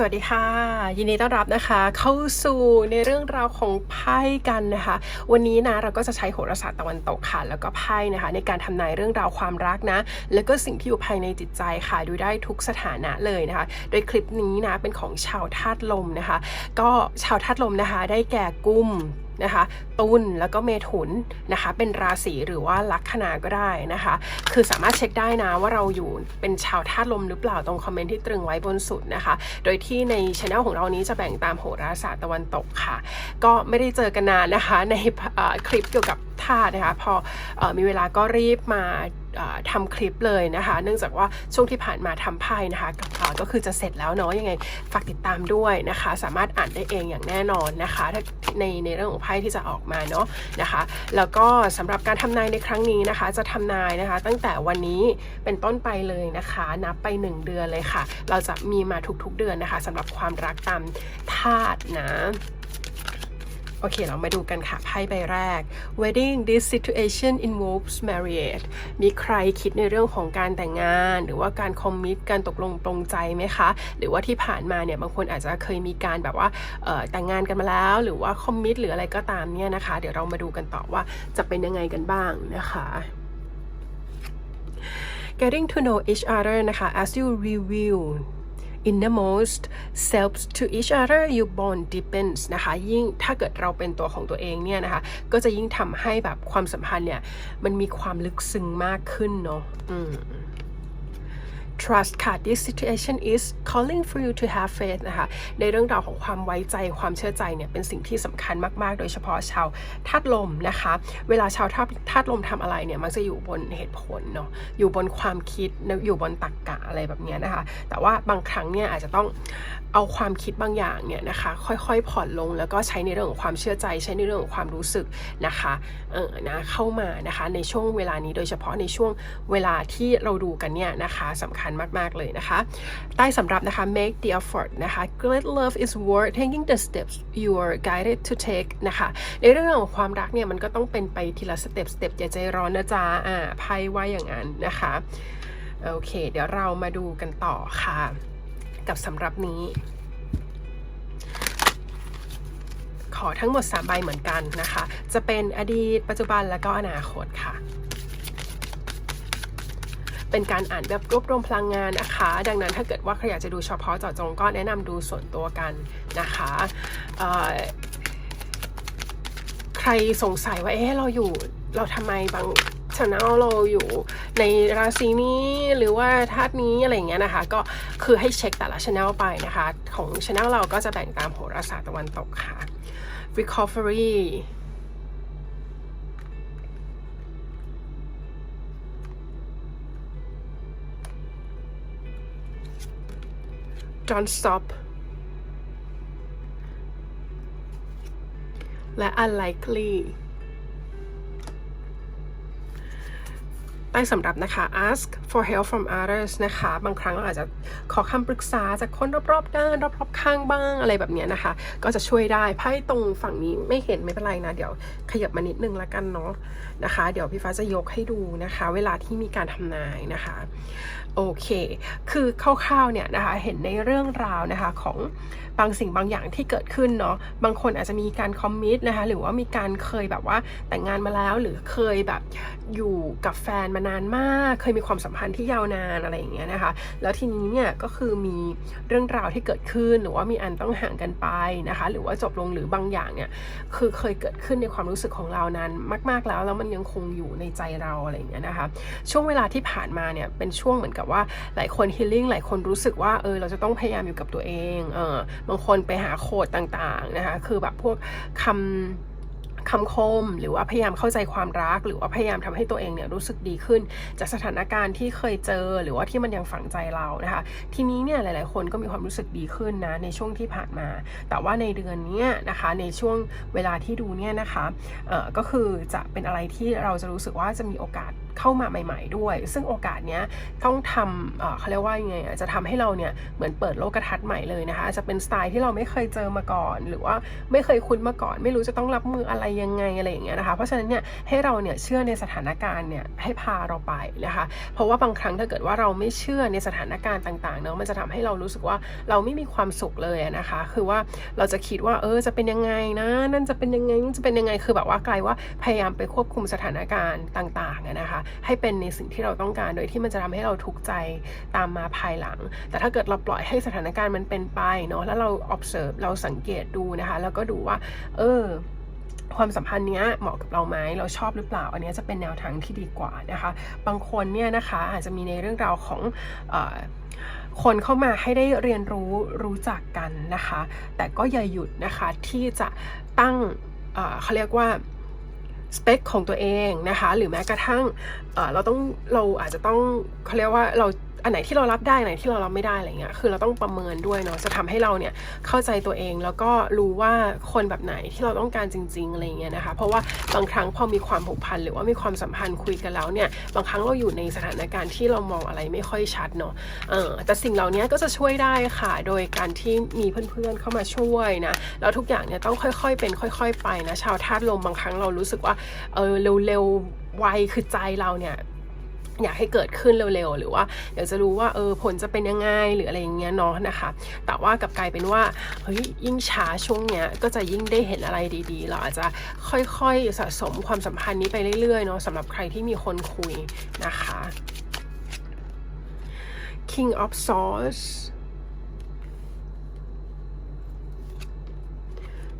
สวัสดีค่ะ ยินดีต้อนรับนะคะ เข้าสู่ในเรื่องราวของไพ่กันนะคะ วันนี้นะเราก็จะใช้โหราศาสตร์ตะวันตกค่ะ แล้วก็ไพ่นะคะ ในการทำนายเรื่องราวความรักนะ แล้วก็สิ่งที่อยู่ภายในจิตใจค่ะ ดูได้ทุกสถานะเลยนะคะ โดยคลิปนี้นะเป็นของชาวธาตุลมนะคะ ก็ชาวธาตุลมนะคะ ได้แก่กุม นะคะตุลแล้วก็เมถุนนะคะเป็นราศีหรือว่าลัคนาก็ได้นะคะคือสามารถเช็คได้นะว่าเราอยู่เป็นชาวธาตุลมหรือเปล่าตรงคอมเมนต์ที่ตรึงไว้บนสุดนะคะโดยที่ในช anel ของเรานี้จะแบ่งตามโหราศาสตร์ตะวันตกค่ะ ก็ไม่ได้เจอกันนานนะคะในคลิปเกี่ยวกับ ธาตุนะคะพออมีเวลาก็รีบมาเอ่อทำคลิปเลยนะคะ เนื่องจากว่าช่วงที่ผ่านมาทำไพ่นะคะก็เอ่อก็คือจะเสร็จแล้วเนาะยังไงฝากติดตามด้วยนะคะ สามารถอ่านได้เองอย่างแน่นอนนะคะถ้าในในเรื่องของไพ่ที่จะออกมาเนาะนะคะ แล้วก็สำหรับการทำนายในครั้งนี้นะคะ จะทำนายนะคะ ตั้งแต่วันนี้เป็นต้นไปเลยนะคะ นับไป 1 เดือนเลยค่ะ เราจะมีมาทุกๆเดือนนะคะสำหรับความรักตามธาตุนะ โอเค เรามาดูกันค่ะ ไพ่ใบแรก wedding this situation involves marriage มีใครคิดในเรื่องของการแต่งงาน หรือว่าการคอมมิตการตกลงปรงใจไหมคะ หรือว่าที่ผ่านมาเนี่ย บางคนอาจจะเคยมีการแบบว่าแต่งงานกันมาแล้ว หรือว่าคอมมิตหรืออะไรก็ตามเนี่ยนะคะ เดี๋ยวเรามาดูกันต่อว่าจะเป็นยังไงกันบ้างนะคะ getting to know each other นะคะ as you reveal innermost selves to each other you bond deepens นะคะ ยิ่งถ้าเกิดเราเป็นตัวของตัวเองเนี่ยนะคะ ก็จะยิ่งทำให้แบบความสัมพันธ์เนี่ย มันมีความลึกซึ้งมากขึ้นเนาะอืม trust ค่ะ this situation is calling for you to have faith นะคะ ในเรื่องราวของความไว้ใจความเชื่อใจเนี่ยเป็นสิ่งที่สำคัญมาก ๆ โดยเฉพาะชาวธาตุลมนะคะ เวลาชาวธาตุธาตุลมทำอะไรเนี่ยมักจะอยู่บนเหตุผลเนาะ อยู่บนความคิด อยู่บนตรรกกะอะไรแบบนี้นะคะ แต่ว่าบางครั้งเนี่ยอาจจะต้องเอาความคิดบางอย่างเนี่ยนะคะค่อยๆ ผ่อนลงแล้วก็ใช้ในเรื่องของความเชื่อใจ ใช้ในเรื่องของความรู้สึกนะคะเออนะเข้ามานะคะในช่วงเวลานี้โดยเฉพาะในช่วงเวลาที่เราดูกันเนี่ยนะคะสำคัญมากๆเลยนะคะ ใต้สำหรับนะคะ make the effort นะคะ great love is worth taking the steps you are guided to take นะคะ ในเรื่องของความรักเนี่ยมันก็ต้องเป็นไปทีละสเต็ปสเต็ปอย่าใจร้อนนะจ๊ะอ่าไพ่ว่าอย่างนั้นนะคะ โอเค เดี๋ยวเรามาดูกันต่อค่ะ กับสำหรับนี้ขอทั้งหมด3ใบเหมือนกันนะคะ จะเป็นอดีต ปัจจุบัน และก็อนาคตค่ะ เป็นการอ่านแบบรวบรวมพลังงานนะคะ ดังนั้นถ้าเกิดว่าใครอยากจะดูเฉพาะเจาะจงก็แนะนำดูส่วนตัวกันนะคะใครสงสัยว่าเอ๊ะเราอยู่เราทำไมบางช anel เราอยู่ในราศีนี้หรือว่าธาตุนี้อะไรเงี้ยนะคะ ก็คือให้เช็คแต่ละช anel ไปนะคะ ของช anel เราก็จะแบ่งตามโหราศาสตร์ตะวันตกค่ะ recovery don't stop และ unlikely ใต้สำหรับนะคะ ask for help from others นะคะ บางครั้งเราอาจจะขอคำปรึกษาจากคนรอบๆด้านรอบๆข้างบ้างอะไรแบบนี้นะคะ ก็จะช่วยได้ไพ่ตรงฝั่งนี้ไม่เห็นไม่เป็นไรนะ เดี๋ยวขยับมานิดนึงละกันเนาะนะคะ เดี๋ยวพี่ฟ้าจะยกให้ดูนะคะ เวลาที่มีการทำนายนะคะโอเค คือคร่าวๆเนี่ยนะคะเห็นในเรื่องราวนะคะของ บางสิ่งบางอย่างที่เกิดขึ้นเนาะบางคนอาจจะมีการคอมมิตนะคะหรือว่ามีการเคยแบบว่าแต่งงานมาแล้วหรือเคยแบบอยู่กับแฟนมานานมาก เคยมีความสัมพันธ์ที่ยาวนานอะไรอย่างเงี้ยนะคะแล้วทีนี้เนี่ยก็คือมีเรื่องราวที่เกิดขึ้นหรือว่ามีอันต้องห่างกันไปนะคะหรือว่าจบลงหรือบางอย่างเนี่ยคือเคยเกิดขึ้นในความรู้สึกของเรานั้นมาก ๆแล้วแล้วมันยังคงอยู่ในใจเราอะไรอย่างเงี้ยนะคะช่วงเวลาที่ผ่านมาเนี่ยเป็นช่วงเหมือนกับว่าหลายคนฮีลิ่งหลายคนรู้สึกว่าเออเราจะต้องพยายามอยู่กับตัวเองเออบางคนไปหาโคดต่างๆนะคะ คือแบบพวกคำคำคมหรือว่าพยายามเข้าใจความรัก หรือว่าพยายามทำให้ตัวเองเนี่ยรู้สึกดีขึ้น จากสถานการณ์ที่เคยเจอหรือว่าที่มันยังฝังใจเรานะคะ ทีนี้เนี่ยหลาย ๆ คนก็มีความรู้สึกดีขึ้นนะในช่วงที่ผ่านมา แต่ว่าในเดือนนี้นะคะในช่วงเวลาที่ดูเนี่ยนะคะเอ่อก็คือจะเป็นอะไรที่เราจะรู้สึกว่าจะมีโอกาส เข้ามาใหม่ ๆ ด้วย ซึ่งโอกาสเนี้ยต้องทำเเขาเรียกว่ายังไงจะทำให้เราเนี่ยเหมือนเปิดโลกทัศน์ใหม่เลยนะคะอาจจะเป็นสไตล์ที่เราไม่เคยเจอมาก่อน หรือว่าไม่เคยคุ้นมาก่อน ไม่รู้จะต้องรับมืออะไรยังไงอะไรอย่างเงี้ยนะคะ เพราะฉะนั้นเนี่ยให้เราเนี่ยเชื่อในสถานการณ์เนี่ยให้พาเราไปนะคะ เพราะว่าบางครั้งถ้าเกิดว่าเราไม่เชื่อในสถานการณ์ต่างๆเนาะมันจะทำให้เรารู้สึกว่าเราไม่มีความสุขเลยนะคะ คือว่าเราจะคิดว่าเออจะเป็นยังไงนะนั่นจะเป็นยังไงนี่จะเป็นยังไงคือแบบว่ากลายว่าพยายามไปควบคุมสถานการณ์ต่างๆนะคะให้เป็นในสิ่งที่เราต้องการ โดยที่มันจะทำให้เราทุกข์ใจตามมาภายหลัง แต่ถ้าเกิดเราปล่อยให้สถานการณ์มันเป็นไปเนาะแล้วเรา observe เราสังเกตดูนะคะ แล้วก็ดูว่า เออความสัมพันธ์เนี้ยเหมาะกับเราไหมเราชอบหรือเปล่า อันเนี้ยจะเป็นแนวทางที่ดีกว่านะคะ บางคนเนี่ยนะคะอาจจะมีในเรื่องราวของอคนเข้ามาให้ได้เรียนรู้รู้จักกันนะคะ แต่ก็อย่าหยุดนะคะที่จะตั้งเขาเรียกว่า สเปคของตัวเองนะคะ หรือแม้กระทั่งเอ่อเราต้องเราอาจจะต้องเขาเรียกว่าเรา อันไหนที่เรารับได้ไหนที่เรารับไม่ได้อะไรเงี้ยคือเราต้องประเมินด้วยเนาะจะทำให้เราเนี่ยเข้าใจตัวเองแล้วก็รู้ว่าคนแบบไหนที่เราต้องการจริง ๆอะไรเงี้ยนะคะเพราะว่าบางครั้งพอมีความผูกพันหรือว่ามีความสัมพันธ์คุยกันแล้วเนี่ยบางครั้งเราอยู่ในสถานการณ์ที่เรามองอะไรไม่ค่อยชัดเนาะเออแต่สิ่งเหล่านี้ก็จะช่วยได้ค่ะ โดยการที่มีเพื่อนๆเข้ามาช่วยนะแล้วทุกอย่างเนี่ยต้องค่อยๆเป็นค่อย ๆ ไปนะชาวธาตุลมบางครั้งเรารู้สึกว่าเออเร็วๆไวคือใจเราเนี่ย อยากให้เกิดขึ้นเร็วๆ หรือว่าอยากจะรู้ว่าเออผลจะเป็นยังไงหรืออะไรอย่างเงี้ยเนาะนะคะ แต่ว่ากับกลายเป็นว่าเฮ้ยยิ่งช้าช่วงเนี้ยก็จะยิ่งได้เห็นอะไรดีๆ เราอาจจะค่อยๆสะสมความสัมพันธ์นี้ไปเรื่อยๆเนาะสำหรับใครที่มีคนคุยนะคะ King of Swords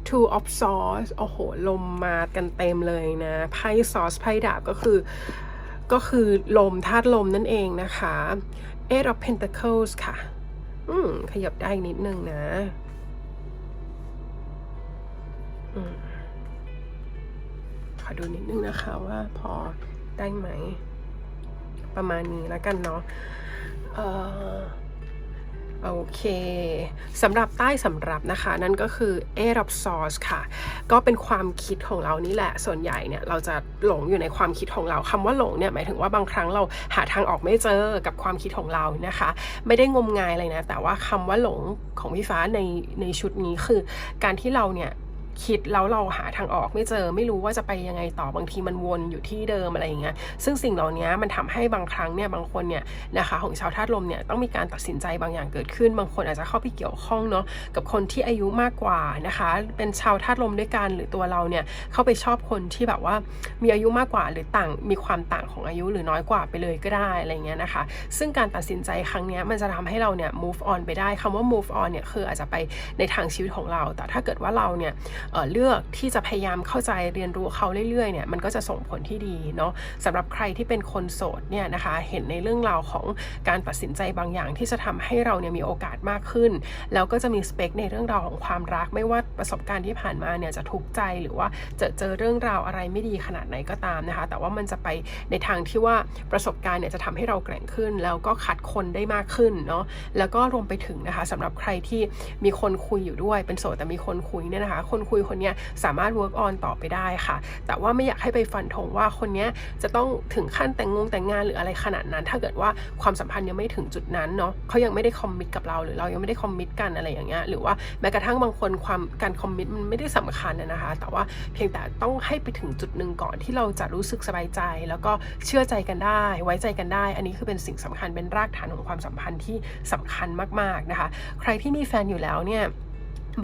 Two of Swords โอ้โห ลมมากันเต็มเลยนะ ไพ่ซอสไพ่ดาบก็คือ ก็คือลมธาตุลมนั่นเองนะคะ Eight of Pentacles ค่ะ อืม ขยับได้นิดนึงนะอืมขอดูนิดนึงนะคะว่าพอได้ไหม ประมาณนี้แล้วกันเนาะเอ่อ โอเคสำหรับใต้สำหรับนะคะ นั่นก็คือ a of Source ค่ะ ก็เป็นความคิดของเรานี่แหละ ส่วนใหญ่เนี่ยเราจะหลงอยู่ในความคิดของเราคำว่าหลงเนี่ยหมายถึงว่าบางครั้งเราหาทางออกไม่เจอกับความคิดของเรานะคะ ไม่ได้งมงายเลยนะ แต่ว่าคำว่าหลงของพี่ฟ้าในในชุดนี้คือ การที่เราเนี่ย คิดแล้วเราหาทางออกไม่เจอไม่รู้ว่าจะไปยังไงต่อบางทีมันวนอยู่ที่เดิมอะไรอย่างเงี้ยซึ่งสิ่งเหล่านี้มันทำให้บางครั้งเนี่ยบางคนเนี่ยนะคะของชาวธาตุลมเนี่ยต้องมีการตัดสินใจบางอย่างเกิดขึ้น บางคนอาจจะเข้าไปเกี่ยวข้องเนาะกับคนที่อายุมากกว่านะคะ เป็นชาวธาตุลมด้วยกันหรือตัวเราเนี่ยเข้าไปชอบคนที่แบบว่ามีอายุมากกว่าหรือต่างมีความต่างของอายุหรือน้อยกว่าไปเลยก็ได้อะไรเงี้ยนะคะ ซึ่งการตัดสินใจครั้งเนี้ยมันจะทำให้เราเนี่ย move on ไปได้คำว่า move on เนี่ยคืออาจจะไปในทางชีวิตของเรา แต่ถ้าเกิดว่าเราเนี่ยเลือกที่จะพยายามเข้าใจเรียนรู้เขาเรื่อยๆเนี่ยมันก็จะส่งผลที่ดีเนาะสำหรับใครที่เป็นคนโสดเนี่ยนะคะเห็นในเรื่องราวของการตัดสินใจบางอย่างที่จะทำให้เราเนี่ยมีโอกาสมากขึ้น แล้วก็จะมีสเปคในเรื่องราวของความรักไม่ว่าประสบการณ์ที่ผ่านมาเนี่ยจะทุกข์ใจหรือว่าจะเจอเรื่องราวอะไรไม่ดีขนาดไหนก็ตามนะคะ แต่ว่ามันจะไปในทางที่ว่าประสบการณ์เนี่ยจะทำให้เราแกร่งขึ้น แล้วก็คัดคนได้มากขึ้นเนาะแล้วก็รวมไปถึงนะคะสำหรับใครที่มีคนคุยอยู่ด้วยเป็นโสดแต่มีคนคุยเนี่ยนะคะ คนคุยคนนี้สามารถ work on ต่อไปได้ค่ะ แต่ว่าไม่อยากให้ไปฟันธงว่าคนนี้จะต้องถึงขั้นแต่งงงแต่งงานหรืออะไรขนาดนั้น ถ้าเกิดว่าความสัมพันธ์ยังไม่ถึงจุดนั้นเนาะเขายังไม่ได้คอมมิตกับเราหรือเรายังไม่ได้คอมมิตกันอะไรอย่างเงี้ยหรือว่าแม้กระทั่งบางคนความการคอมมิตมันไม่ได้สำคัญนะคะ แต่ว่าเพียงแต่ต้องให้ไปถึงจุดหนึ่งก่อนที่เราจะรู้สึกสบายใจ แล้วก็เชื่อใจกันได้ ไว้ใจกันได้ อันนี้คือเป็นสิ่งสำคัญเป็นรากฐานของความสัมพันธ์ที่สำคัญมากๆนะคะ ใครที่มีแฟนอยู่แล้วเนี่ย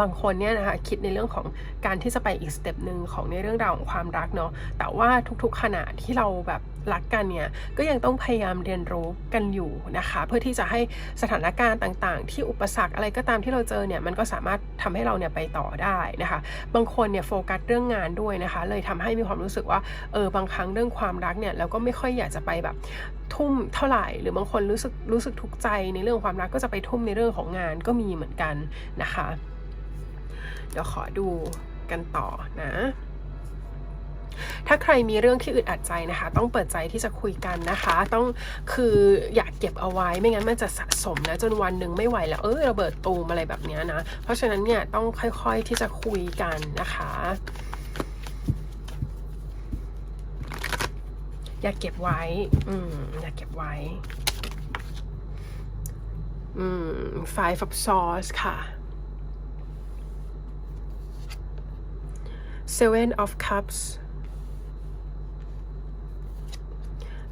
บางคนเนี่ยนะคะคิดในเรื่องของการที่จะไปอีกสเต็ปหนึ่งของในเรื่องราวของความรักเนาะแต่ว่าทุกๆขณะที่เราแบบรักกันเนี่ยก็ยังต้องพยายามเรียนรู้กันอยู่นะคะ เพื่อที่จะให้สถานการณ์ต่างๆ ที่อุปสรรคอะไรก็ตามที่เราเจอเนี่ยมันก็สามารถทำให้เราเนี่ยไปต่อได้นะคะ บางคนเนี่ยโฟกัสเรื่องงานด้วยนะคะ เลยทำให้มีความรู้สึกว่าเออบางครั้งเรื่องความรักเนี่ยเราก็ไม่ค่อยอยากจะไปแบบทุ่มเท่าไหร่ หรือบางคนรู้สึกรู้สึกทุกใจในเรื่องความรักก็จะไปทุ่มในเรื่องของงานก็มีเหมือนกันนะคะ เดี๋ยวขอดูกันต่อนะ ถ้าใครมีเรื่องที่อึดอัดใจนะคะ ต้องเปิดใจที่จะคุยกันนะคะ ต้องคืออยากเก็บเอาไว้ไม่งั้นมันจะสะสมนะจนวันหนึ่งไม่ไหวแล้วเออระเบิดตูมอะไรแบบนี้นะ เพราะฉะนั้นเนี่ยต้องค่อยๆที่จะคุยกันนะคะอย่าเก็บไว้ อืม อย่าเก็บไว้ อืม five of swords ค่ะ seven of cups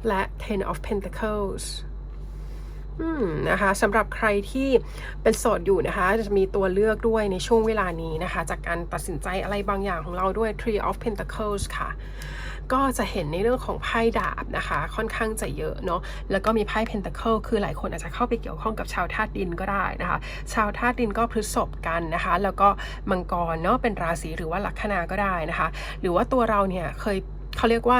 และ ten of pentacles อืมนะคะสำหรับใครที่เป็นโสดอยู่นะคะ จะมีตัวเลือกด้วยในช่วงเวลานี้นะคะ จากการตัดสินใจอะไรบางอย่างของเราด้วย Three of Pentacles ค่ะ ก็จะเห็นในเรื่องของไพ่ดาบนะคะ ค่อนข้างจะเยอะเนาะแล้วก็มีไพ่ Pentacle คือหลายคนอาจจะเข้าไปเกี่ยวข้องกับชาวธาตุดินก็ได้นะคะ ชาวธาตุดินก็พฤษภกันนะคะ แล้วก็มังกรเนาะเป็นราศีหรือว่าลัคนาก็ได้นะคะ หรือว่าตัวเราเนี่ยเคยเขาเรียกว่า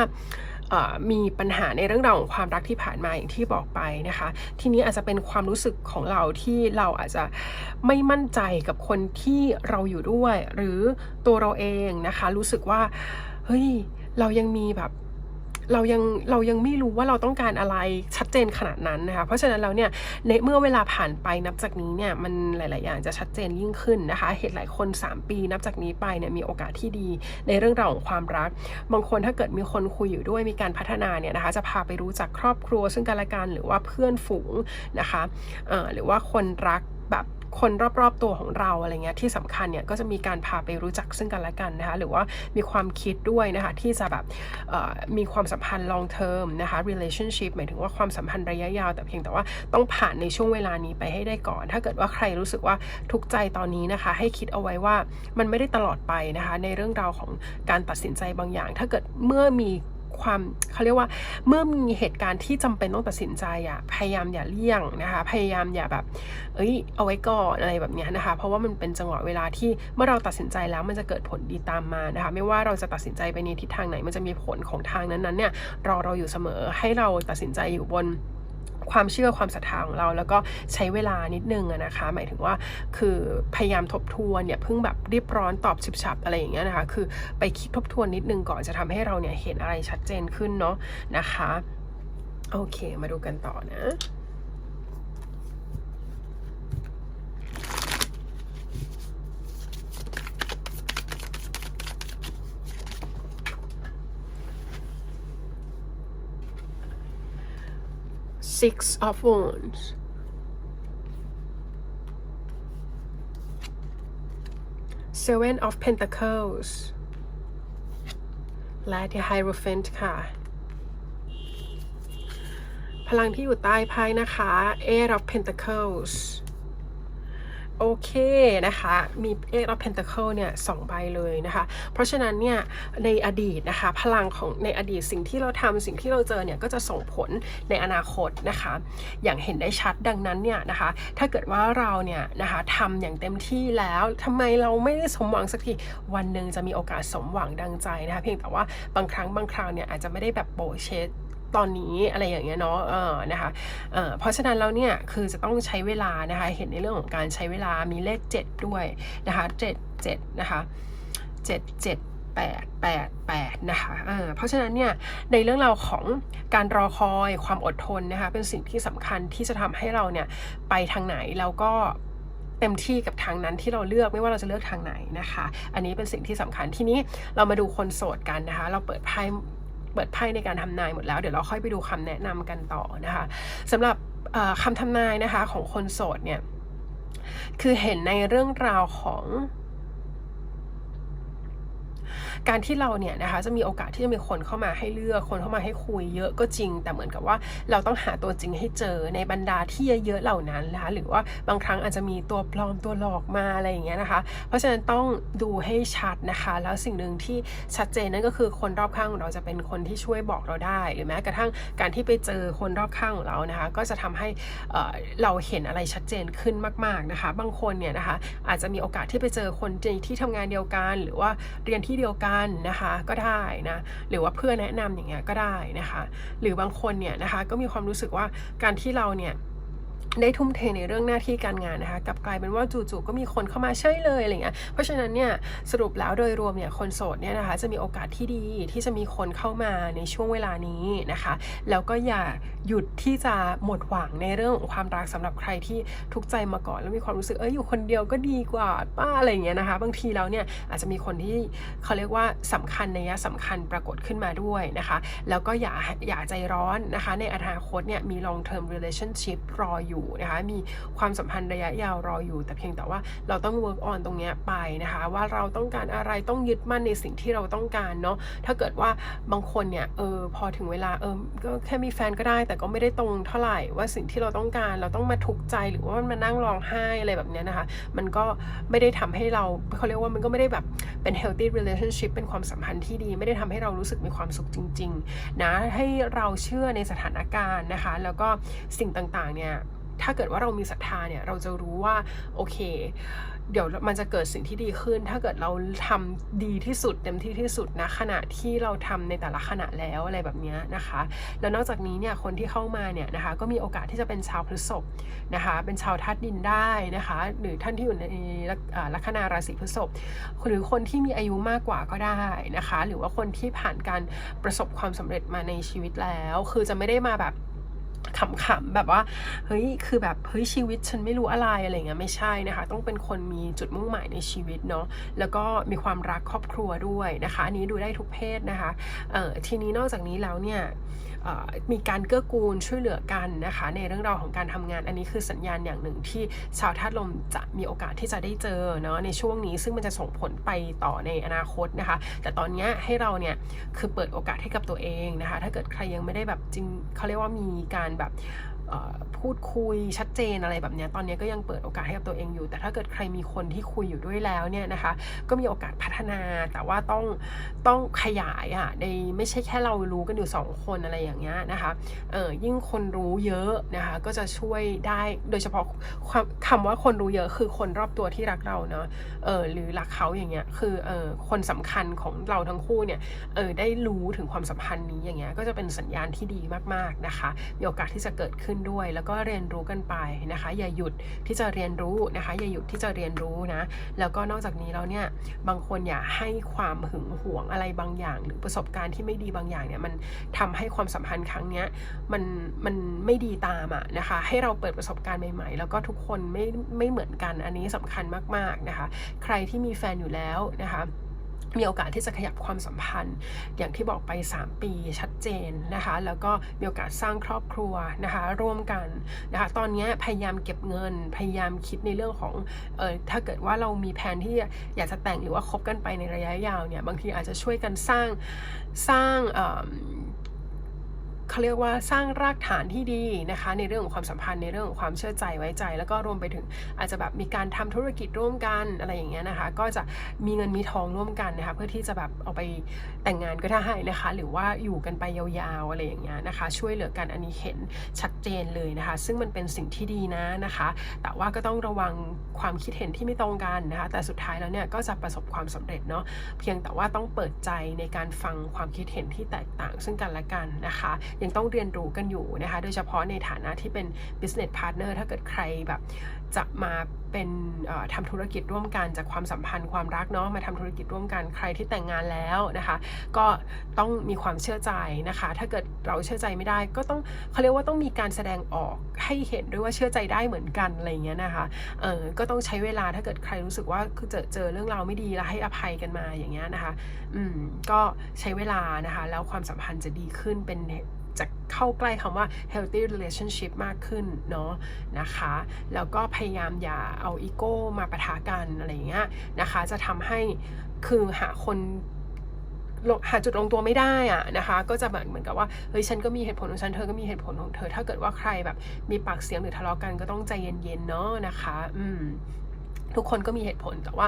มีปัญหาในเรื่องราวของความรักที่ผ่านมาอย่างที่บอกไปนะคะ ทีนี้อาจจะเป็นความรู้สึกของเราที่เราอาจจะไม่มั่นใจกับคนที่เราอยู่ด้วย หรือตัวเราเองนะคะ รู้สึกว่าเฮ้ย เรายังมีแบบเรายังเรายังไม่รู้ว่าเราต้องการอะไรชัดเจนขนาดนั้นนะคะ เพราะฉะนั้นแล้วเนี่ยในเมื่อเวลาผ่านไปนับจากนี้เนี่ยมันหลาย ๆ อย่างจะชัดเจนยิ่งขึ้นนะคะ เหตุหลายคน 3 ปีนับจากนี้ไปเนี่ยมีโอกาสที่ดีในเรื่องราวของความรัก บางคนถ้าเกิดมีคนคุยอยู่ด้วยมีการพัฒนาเนี่ยนะคะ จะพาไปรู้จักครอบครัวซึ่งกันและกันหรือว่าเพื่อนฝูงนะคะหรือว่าคนรักแบบ คนรอบๆตัวของเราอะไรเงี้ยที่สำคัญเนี่ยก็จะมีการพาไปรู้จักซึ่งกันและกันนะคะหรือว่ามีความคิดด้วยนะคะที่จะแบบมีความสัมพันธ์ long term นะคะ relationship หมายถึงว่าความสัมพันธ์ระยะยาว แต่เพียงแต่ว่าต้องผ่านในช่วงเวลานี้ไปให้ได้ก่อน ถ้าเกิดว่าใครรู้สึกว่าทุกใจตอนนี้นะคะ ให้คิดเอาไว้ว่ามันไม่ได้ตลอดไปนะคะในเรื่องราวของการตัดสินใจบางอย่าง ถ้าเกิดเมื่อมี ความเขาเรียกว่าเมื่อมีเหตุการณ์ที่จำเป็นต้องตัดสินใจอะพยายามอย่าเลี่ยงนะคะ พยายามอย่าแบบ เอ้ย เอาไว้ก่อนอะไรแบบนี้นะคะ เพราะว่ามันเป็นจังหวะเวลาที่เมื่อเราตัดสินใจแล้วมันจะเกิดผลดีตามมานะคะ ไม่ว่าเราจะตัดสินใจไปในทิศทางไหน มันจะมีผลของทางนั้นๆเนี่ยรอเราอยู่เสมอให้เราตัดสินใจอยู่บน ความเชื่อความศรัทธาของเรา แล้วก็ใช้เวลานิดนึงนะคะ หมายถึงว่าคือพยายามทบทวนเนี่ยเพิ่งแบบรีบร้อนตอบฉิบฉับอะไรอย่างเงี้ยนะคะคือไปคิดทบทวนนิดนึงก่อนจะทำให้เราเนี่ยเห็นอะไรชัดเจนขึ้นเนาะนะคะโอเค มาดูกันต่อนะ Six of Wands. Seven of Pentacles และ The Hierophant ค่ะ พลังที่อยู่ใต้ไพ่นะคะ Eight of Pentacles โอเคนะคะ มีเอ็กซ์ออฟเพนตาเคิลเนี่ยสองใบเลยนะคะ เพราะฉะนั้นเนี่ยในอดีตนะคะพลังของในอดีตสิ่งที่เราทำสิ่งที่เราเจอเนี่ยก็จะส่งผลในอนาคตนะคะ อย่างเห็นได้ชัดดังนั้นเนี่ยนะคะถ้าเกิดว่าเราเนี่ยนะคะทำอย่างเต็มที่แล้วทำไมเราไม่ได้สมหวังสักทีวันหนึ่งจะมีโอกาสสมหวังดังใจนะคะเพียงแต่ว่าบางครั้งบางคราวเนี่ยอาจจะไม่ได้แบบโบเช ตอนนี้อะไรอย่างเงี้ยเนาะเออนะคะเออเพราะฉะนั้นแล้วเนี่ยคือจะต้องใช้เวลานะคะเห็นในเรื่องของการใช้เวลามีเลข 7 ด้วยนะคะ7 7นะคะ7 7 8 8 8นะคะเเพราะฉะนั้นเนี่ยในเรื่องราวของการรอคอยความอดทนนะคะเป็นสิ่งที่สำคัญที่จะทำให้เราเนี่ยไปทางไหนแล้วก็เต็มที่กับทางนั้นที่เราเลือกไม่ว่าเราจะเลือกทางไหนนะคะ อันนี้เป็นสิ่งที่สำคัญทีนี้เรามาดูคนโสดกันนะคะ เราเปิดไพ่ เปิดไพ่ในการทำนายหมดแล้ว เดี๋ยวเราค่อยไปดูคำแนะนำกันต่อนะคะสำหรับคำทำนายนะคะของคนโสดเนี่ยคือเห็นในเรื่องราวของ การที่เราเนี่ยนะคะจะมีโอกาสที่จะมีคนเข้ามาให้เลือกคนเข้ามาให้คุยเยอะก็จริง แต่เหมือนกับว่าเราต้องหาตัวจริงให้เจอในบรรดาที่เยอะๆเหล่านั้นนะคะหรือว่าบางครั้งอาจจะมีตัวปลอมตัวหลอกมาอะไรอย่างเงี้ยนะคะ เพราะฉะนั้นต้องดูให้ชัดนะคะ แล้วสิ่งหนึ่งที่ชัดเจนนั่นก็คือคนรอบข้างของเราจะเป็นคนที่ช่วยบอกเราได้ หรือแม้กระทั่งการที่ไปเจอคนรอบข้างของเรานะคะ ก็จะทำให้เราเห็นอะไรชัดเจนขึ้นมาก ๆนะคะ บางคนเนี่ยนะคะอาจจะมีโอกาสที่ไปเจอคนที่ทำงานเดียวกัน หรือว่าเรียนที่เดียวกันนะคะก็ได้นะหรือว่าเพื่อแนะนำอย่างเงี้ยก็ได้นะคะ หรือบางคนเนี่ยนะคะก็มีความรู้สึกว่าการที่เราเนี่ย ได้ทุ่มเทในเรื่องหน้าที่การงานนะคะกลับกลายเป็นว่าจู่ๆก็มีคนเข้ามาเช่ยเลยอะไรเงี้ยเพราะฉะนั้นเนี่ยสรุปแล้วโดยรวมเนี่ยคนโสดเนี่ยนะคะจะมีโอกาสที่ดีที่จะมีคนเข้ามาในช่วงเวลานี้นะคะแล้วก็อย่าหยุดที่จะหมดหวังในเรื่องของความรักสำหรับใครที่ทุกใจมาก่อนแล้วมีความรู้สึกเอออยู่คนเดียวก็ดีกว่าป้าอะไรเงี้ยนะคะบางทีแล้วเนี่ยอาจจะมีคนที่เขาเรียกว่าสำคัญในยะสำคัญปรากฏขึ้นมาด้วยนะคะแล้วก็อย่าอย่าใจร้อนนะคะในอนาคตเนี่ยมี long term relationship รออยู่นะคะมีความสัมพันธ์ระยะยาวรออยู่ แต่เพียงแต่ว่าเราต้อง work on ตรงเนี้ยไปนะคะ ว่าเราต้องการอะไรต้องยึดมั่นในสิ่งที่เราต้องการเนาะถ้าเกิดว่าบางคนเนี่ยเออพอถึงเวลาเออก็แค่มีแฟนก็ได้ แต่ก็ไม่ได้ตรงเท่าไหร่ว่าสิ่งที่เราต้องการเราต้องมาทุกข์ใจหรือว่ามันมานั่งร้องไห้อะไรแบบเนี้ยนะคะ มันก็ไม่ได้ทำให้เราเขาเรียกว่ามันก็ไม่ได้แบบเป็น healthy relationship เป็นความสัมพันธ์ที่ดี ไม่ได้ทำให้เรารู้สึกมีความสุขจริง ๆ นะให้เราเชื่อในสถานการณ์นะคะ แล้วก็สิ่งต่างๆเนี่ย ถ้าเกิดว่าเรามีศรัทธาเนี่ยเราจะรู้ว่าโอเค เดี๋ยวมันจะเกิดสิ่งที่ดีขึ้น ถ้าเกิดเราทำดีที่สุดเต็มที่ที่สุดนะขณะที่เราทำในแต่ละขณะแล้วอะไรแบบนี้นะคะ แล้วนอกจากนี้เนี่ยคนที่เข้ามาเนี่ยนะคะก็มีโอกาสที่จะเป็นชาวพฤษภนะคะเป็นชาวธาตุดินได้นะคะหรือท่านที่อยู่ในลัคนาราศีพฤษภหรือคนที่มีอายุมากกว่าก็ได้นะคะ หรือว่าคนที่ผ่านการประสบความสำเร็จมาในชีวิตแล้ว คือจะไม่ได้มาแบบ ขำๆแบบว่าเฮ้ยคือแบบเฮ้ยชีวิตฉันไม่รู้อะไรอะไรเงี้ยไม่ใช่นะคะ ต้องเป็นคนมีจุดมุ่งหมายในชีวิตเนาะแล้วก็มีความรักครอบครัวด้วยนะคะอันนี้ดูได้ทุกเพศนะคะเอ่อทีนี้นอกจากนี้แล้วเนี่ย มีการเกื้อกูลช่วยเหลือกันนะคะในเรื่องราวของการทำงาน อันนี้คือสัญญาณอย่างหนึ่งที่ชาวธาตุลมจะมีโอกาสที่จะได้เจอเนาะในช่วงนี้ซึ่งมันจะส่งผลไปต่อในอนาคตนะคะ แต่ตอนนี้ให้เราเนี่ยคือเปิดโอกาสให้กับตัวเองนะคะ ถ้าเกิดใครยังไม่ได้แบบจริงเขาเรียกว่ามีการแบบ พูดคุยชัดเจนอะไรแบบนี้ตอนนี้ก็ยังเปิดโอกาสให้กับตัวเองอยู่ แต่ถ้าเกิดใครมีคนที่คุยอยู่ด้วยแล้วเนี่ยนะคะ ก็มีโอกาสพัฒนาแต่ว่าต้องต้องขยายอะ่ะในไม่ใช่แค่เรารู้กันอยู่สองคนอะไรอย่างเงี้ยนะคะเออยิ่งคนรู้เยอะนะคะก็จะช่วยได้โดยเฉพาะความคำว่าคนรู้เยอะคือคนรอบตัวที่รักเราเนาะเออหรือรักเขาอย่างเงี้ยคือเออคนสำคัญของเราทั้งคู่เนี่ยเออได้รู้ถึงความสัมพันธ์นี้อย่างเงี้ยก็จะเป็นสัญญาณที่ดีมากๆนะคะมีโอกาสที่จะเกิดขึ้นด้วย แล้วก็เรียนรู้กันไปนะคะ อย่าหยุดที่จะเรียนรู้นะคะ อย่าหยุดที่จะเรียนรู้นะ แล้วก็นอกจากนี้แล้วเนี่ยบางคนอย่าให้ความหึงหวงอะไรบางอย่าง หรือประสบการณ์ที่ไม่ดีบางอย่างเนี่ยมันทำให้ความสัมพันธ์ครั้งเนี้ยมันมันไม่ดีตามอะนะคะ ให้เราเปิดประสบการณ์ใหม่ ๆ แล้วก็ทุกคนไม่ไม่เหมือนกันอันนี้สำคัญมากๆนะคะ ใครที่มีแฟนอยู่แล้วนะคะ มีโอกาสที่จะขยับความสัมพันธ์ อย่างที่บอกไป 3 ปีชัดเจนนะคะ แล้วก็มีโอกาสสร้างครอบครัวนะคะ ร่วมกันนะคะ ตอนนี้พยายามเก็บเงิน พยายามคิดในเรื่องของเออถ้าเกิดว่าเรามีแผนที่อยากจะแต่งหรือว่าคบกันไปในระยะยาวเนี่ย บางทีอาจจะช่วยกันสร้างสร้าง เขาเรียกว่าสร้างรากฐานที่ดีนะคะ ในเรื่องของความสัมพันธ์ในเรื่องของความเชื่อใจไว้ใจ แล้วก็รวมไปถึงอาจจะแบบมีการทำธุรกิจร่วมกันอะไรอย่างเงี้ยนะคะ ก็จะมีเงินมีทองร่วมกันนะคะเพื่อที่จะแบบเอาไปแต่งงานก็ได้นะคะ หรือว่าอยู่กันไปยาวๆอะไรอย่างเงี้ยนะคะ ช่วยเหลือกันอันนี้เห็นชัดเจนเลยนะคะ ซึ่งมันเป็นสิ่งที่ดีนะนะคะ แต่ว่าก็ต้องระวังความคิดเห็นที่ไม่ตรงกันนะคะ แต่สุดท้ายแล้วเนี่ยก็จะประสบความสำเร็จเนาะเพียงแต่ว่าต้องเปิดใจในการฟังความคิดเห็นที่แตกต่าง ซึ่งกันและกันนะคะยังต้องเรียนรู้กันอยู่นะคะ โดยเฉพาะในฐานะที่เป็น business partner ถ้าเกิดใครแบบจะมาเป็นทำธุรกิจร่วมกันจากความสัมพันธ์ความรักเนาะมาทำธุรกิจร่วมกันใครที่แต่งงานแล้วนะคะ ก็ต้องมีความเชื่อใจนะคะ ถ้าเกิดเราเชื่อใจไม่ได้ก็ต้องเขาเรียกว่าต้องมีการแสดงออกให้เห็นด้วยว่าเชื่อใจได้เหมือนกันอะไรเงี้ยนะคะเออก็ต้องใช้เวลาถ้าเกิดใครรู้สึกว่าเจอเจอเรื่องราวไม่ดีแล้วให้อภัยกันมาอย่างเงี้ยนะคะอืมก็ใช้เวลานะคะ แล้วความสัมพันธ์จะดีขึ้นเป็นจะเข้าใกล้คำว่า healthy relationship มากขึ้นเนาะนะคะ แล้วก็พยายามอย่าเอาอีโก้มาปะทะกันอะไรเงี้ยนะคะ จะทำให้คือหาคนหาจุดลงตัวไม่ได้อะนะคะ ก็จะเหมือนเหมือนกับว่าเฮ้ยฉันก็มีเหตุผลของฉันเธอก็มีเหตุผลของเธอ ถ้าเกิดว่าใครแบบมีปากเสียงหรือทะเลาะกันก็ต้องใจเย็นๆเนาะนะคะ อืม ทุกคนก็มีเหตุผลแต่ว่า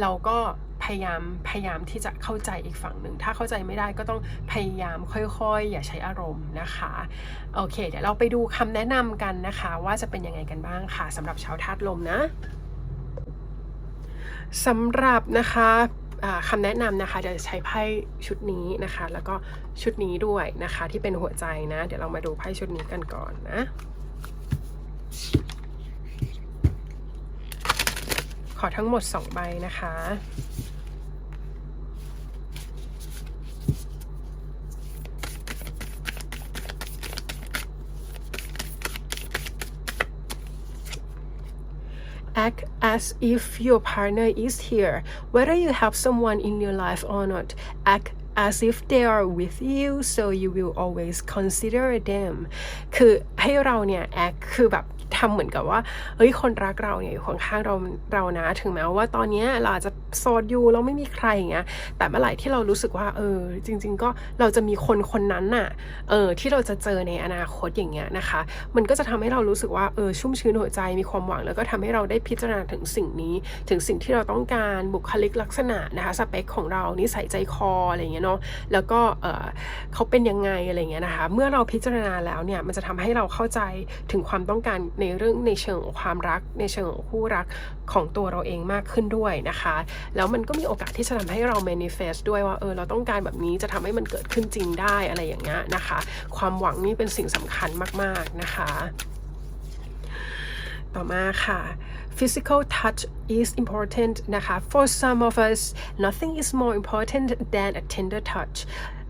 เราก็พยายามพยายามที่จะเข้าใจอีกฝั่งหนึ่ง ถ้าเข้าใจไม่ได้ก็ต้องพยายามค่อยๆ อย่าใช้อารมณ์นะคะโอเค เดี๋ยวเราไปดูคำแนะนำกันนะคะ ว่าจะเป็นยังไงกันบ้างค่ะสำหรับชาวธาตุลมนะสำหรับนะคะคำแนะนำนะคะจะใช้ไพ่ชุดนี้นะคะ แล้วก็ชุดนี้ด้วยนะคะที่เป็นหัวใจนะ เดี๋ยวเรามาดูไพ่ชุดนี้กันก่อนนะ ข อทั้งหมด 2 ใบนะคะ Act as if your partner is here, whether you have someone in your life or not. Act as if they are with you, so you will always consider them. คือให้เราเนี่ย act คือแบบทำเหมือนกับว่า เฮ้ย คนรักเราเนี่ยอยู่ข้างๆเราเรานะ ถึงแม้ว่าตอนเนี้ยเราอาจจะโสดอยู่เราไม่มีใครอย่างเงี้ย แต่เมื่อไหร่ที่เรารู้สึกว่า เออ จริง ๆ ก็เราจะมีคนคนนั้นน่ะ เออ ที่เราจะเจอในอนาคตอย่างเงี้ยนะคะ มันก็จะทำให้เรารู้สึกว่า เออ ชุ่มชื้นหัวใจ มีความหวัง แล้วก็ทำให้เราได้พิจารณาถึงสิ่งนี้ ถึงสิ่งที่เราต้องการ บุคลิกลักษณะนะคะ สเปคของเรา นิสัยใจคออะไรอย่างเงี้ยเนาะแล้วก็เเขาเป็นยังไงอะไรเงี้ยนะคะเมื่อเราพิจารณาแล้วเนี่ยมันจะทำให้เราเข้าใจถึงความต้องการในเรื่องในเชิงของความรัก ในเชิงของคู่รักของตัวเราเองมากขึ้นด้วยนะคะ แล้วมันก็มีโอกาสที่จะทำให้เรา manifest ด้วยว่าเออเราต้องการแบบนี้จะทำให้มันเกิดขึ้นจริงได้อะไรอย่างเงี้ยนะคะ ความหวังนี่เป็นสิ่งสำคัญมาก ๆนะคะ ต่อมาค่ะ physical touch is important นะคะ for some of us nothing is more important than a tender touch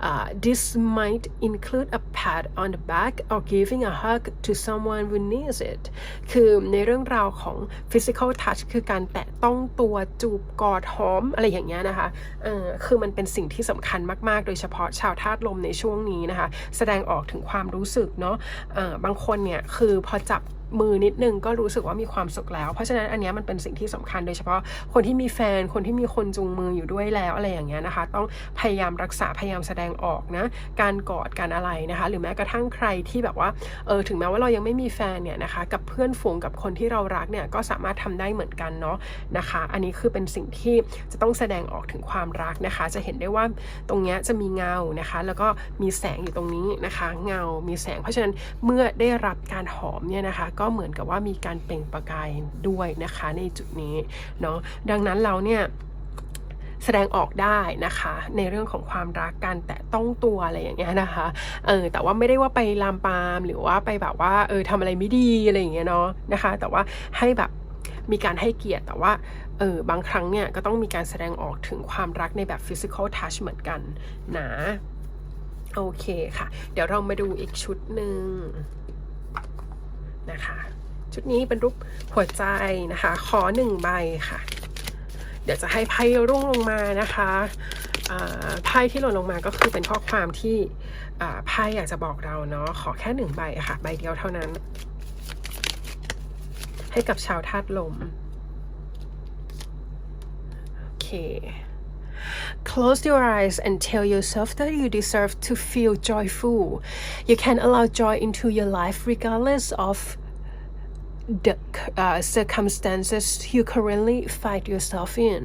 uh, this might include a pat on the back or giving a hug to someone who needs it คือในเรื่องราวของ physical touch คือการแตะต้องตัวจูบกอดหอม อะไรอย่างเงี้ยนะคะเออคือมันเป็นสิ่งที่สำคัญมาก ๆ โดยเฉพาะชาวธาตุลมในช่วงนี้นะคะ แสดงออกถึงความรู้สึกเนาะเออบางคนเนี่ย คือพอจับ มือนิดนึงก็รู้สึกว่ามีความสุขแล้ว เพราะฉะนั้นอันนี้มันเป็นสิ่งที่สำคัญโดยเฉพาะคนที่มีแฟนคนที่มีคนจูงมืออยู่ด้วยแล้วอะไรอย่างเงี้ยนะคะ ต้องพยายามรักษาพยายามแสดงออกนะการกอดการอะไรนะคะ หรือแม้กระทั่งใครที่แบบว่าเออถึงแม้ว่าเรายังไม่มีแฟนเนี่ยนะคะกับเพื่อนฝูงกับคนที่เรารักเนี่ยก็สามารถทำได้เหมือนกันเนาะนะคะ อันนี้คือเป็นสิ่งที่จะต้องแสดงออกถึงความรักนะคะ จะเห็นได้ว่าตรงเนี้ยจะมีเงานะคะ แล้วก็มีแสงอยู่ตรงนี้นะคะ เงา มีแสง เพราะฉะนั้นเมื่อได้รับการหอมเนี่ยนะคะก็็เหมือนกับว่ามีการเปล่งประกายด้วยนะคะในจุดนี้เนาะดังนั้นเราเนี่ยแสดงออกได้นะคะ ในเรื่องของความรักการแตะต้องตัวอะไรอย่างเงี้ยนะคะเออแต่ว่าไม่ได้ว่าไปลามปามหรือว่าไปแบบว่าเออทำอะไรไม่ดีอะไรอย่างเงี้ยเนาะนะคะ แต่ว่าให้แบบมีการให้เกียรติแต่ว่าเออบางครั้งเนี่ยก็ต้องมีการแสดงออกถึงความรักในแบบ physical touch เหมือนกันนะโอเคค่ะ เดี๋ยวเรามาดูอีกชุดหนึ่ง นะคะ ชุดนี้เป็นรูปหัวใจนะคะ ขอหนึ่งใบค่ะ เดี๋ยวจะให้ไพ่ร่วงลงมานะคะไพ่ที่หล่นลงมาก็คือเป็นข้อความที่ไพ่อยากจะบอกเราเนาะขอแค่หนึ่งใบค่ะ ใบเดียวเท่านั้น ให้กับชาวธาตุลมโอเค Close your eyes and tell yourself that you deserve to feel joyful. You can allow joy into your life regardless of the uh, circumstances you currently find yourself in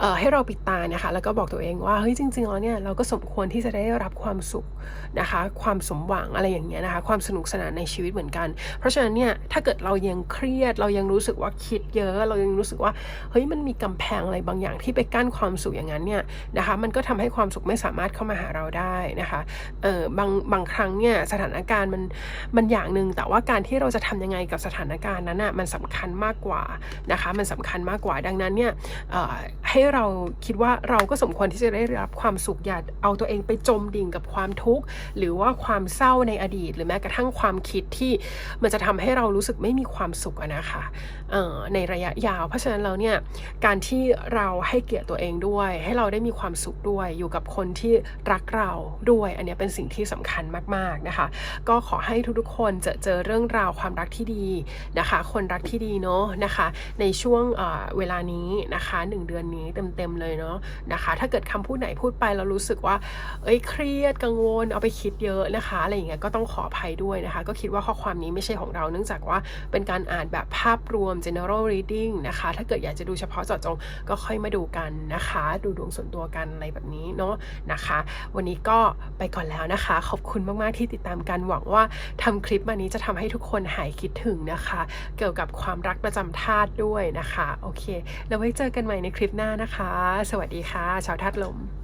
เอ่อให้เราปิดตานะคะแล้วก็บอกตัวเองว่าเฮ้ยจริงๆแล้วเนี่ยเราก็สมควรที่จะได้รับความสุขนะคะความสมหวังอะไรอย่างเงี้ยนะคะความสนุกสนานในชีวิตเหมือนกัน เพราะฉะนั้นเนี่ยถ้าเกิดเรายังเครียด เรายังรู้สึกว่าคิดเยอะ เรายังรู้สึกว่าเฮ้ยมันมีกำแพงอะไรบางอย่างที่ไปกั้นความสุขอย่างนั้นเนี่ยนะคะมันก็ทำให้ความสุขไม่สามารถเข้ามาหาเราได้นะคะเออบางบางครั้งเนี่ยสถานการณ์มันมันอย่างหนึ่งแต่ว่าการที่เราจะทำยังไงกับสถานการณ์นั้นอะมันสำคัญมากกว่านะคะ มันสำคัญมากกว่าดังนั้นเนี่ยให้เราคิดว่าเราก็สมควรที่จะได้รับความสุขอย่าเอาตัวเองไปจมดิ่งกับความทุกข์หรือว่าความเศร้าในอดีต หรือแม้กระทั่งความคิดที่มันจะทำให้เรารู้สึกไม่มีความสุขนะคะ ในระยะยาว เพราะฉะนั้นเราเนี่ยการที่เราให้เกียรติตัวเองด้วย ให้เราได้มีความสุขด้วย อยู่กับคนที่รักเราด้วย อันนี้เป็นสิ่งที่สำคัญมากๆนะคะ ก็ขอให้ทุกๆคนจะเจอเรื่องราวความรักที่ดีนะคะ คนรักที่ดีเนาะนะคะ ในช่วงเวลานี้นะคะหนึ่งเดือนนี้เต็มๆเลยเนาะนะคะ ถ้าเกิดคำพูดไหนพูดไปเรารู้สึกว่า เอ้ยเครียดกังวลเอาไปคิดเยอะนะคะอะไรอย่างเงี้ยก็ต้องขออภัยด้วยนะคะ ก็คิดว่าข้อความนี้ไม่ใช่ของเราเนื่องจากว่าเป็นการอ่านแบบภาพรวม general reading นะคะ ถ้าเกิดอยากจะดูเฉพาะเจาะจงก็ค่อยมาดูกันนะคะ ดูดวงส่วนตัวกันอะไรแบบนี้เนาะนะคะ วันนี้ก็ไปก่อนแล้วนะคะ ขอบคุณมากๆที่ติดตามกันหวังว่าทำคลิปมานี้จะทำให้ทุกคนหายคิดถึงนะคะ เกี่ยวกับความรักประจำธาตุด้วยนะคะ โอเค แล้วไว้เจอกันใหม่ในคลิปหน้านะคะ สวัสดีค่ะ ชาวธาตุลม